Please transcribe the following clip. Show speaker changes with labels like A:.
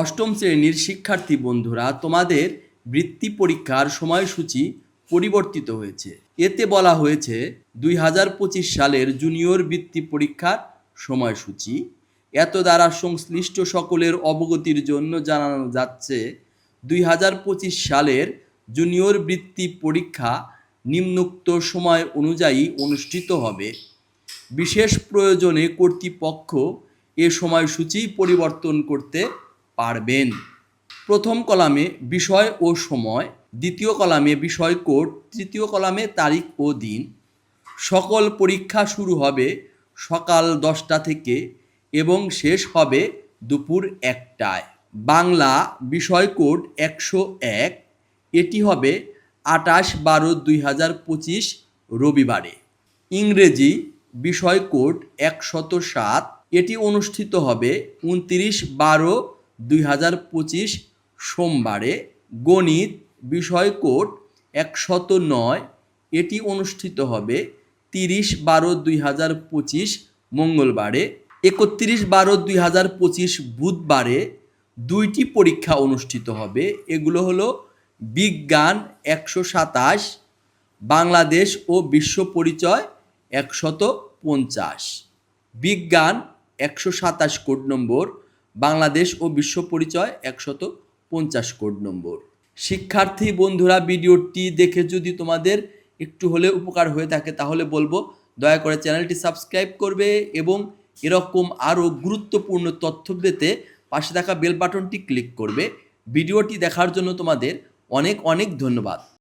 A: অষ্টম শ্রেণির শিক্ষার্থী বন্ধুরা, তোমাদের বৃত্তি পরীক্ষার সময়সূচি পরিবর্তিত হয়েছে। এতে বলা হয়েছে, দুই হাজার পঁচিশ সালের জুনিয়র বৃত্তি পরীক্ষার সময়সূচি। এত দ্বারা সংশ্লিষ্ট সকলের অবগতির জন্য জানানো যাচ্ছে, দুই হাজার পঁচিশ সালের জুনিয়র বৃত্তি পরীক্ষা নিম্নোক্ত সময় অনুযায়ী অনুষ্ঠিত হবে। বিশেষ প্রয়োজনে কর্তৃপক্ষ এ সময়সূচি পরিবর্তন করতে পারবেন। প্রথম কলামে বিষয় ও সময়, দ্বিতীয় কলামে বিষয় কোড, তৃতীয় কলামে তারিখ ও দিন। সকল পরীক্ষা শুরু হবে সকাল দশটা থেকে এবং শেষ হবে দুপুর একটায়। বাংলা বিষয় কোড একশো এক, এটি হবে আটাশ বারো দুই হাজার পঁচিশ রবিবারে। ইংরেজি বিষয় কোড একশত সাত, এটি অনুষ্ঠিত হবে উনত্রিশ বারো দুই হাজার পঁচিশ সোমবারে গণিত বিষয় কোড একশত নয়। এটি অনুষ্ঠিত হবে তিরিশ বারো দুই হাজার পঁচিশ মঙ্গলবারে, একত্রিশ বারো দুই হাজার পঁচিশ বুধবারে দুইটি পরীক্ষা অনুষ্ঠিত হবে। এগুলো হলো বিজ্ঞান একশো সাতাশ, বাংলাদেশ ও বিশ্ব পরিচয় একশত পঞ্চাশ, বিজ্ঞান একশো সাতাশ কোড নম্বর বাংলাদেশ ও বিশ্ব পরিচয় একশত পঞ্চাশ কোড নম্বর। শিক্ষার্থী বন্ধুরা, ভিডিওটি দেখে যদি তোমাদের একটু হলে উপকার হয়ে থাকে, তাহলে বলব দয়া করে চ্যানেলটি সাবস্ক্রাইব করবে এবং এরকম আরও গুরুত্বপূর্ণ তথ্য পেতে পাশে থাকা বেল বাটনটি ক্লিক করবে। ভিডিওটি দেখার জন্য তোমাদের অনেক অনেক ধন্যবাদ।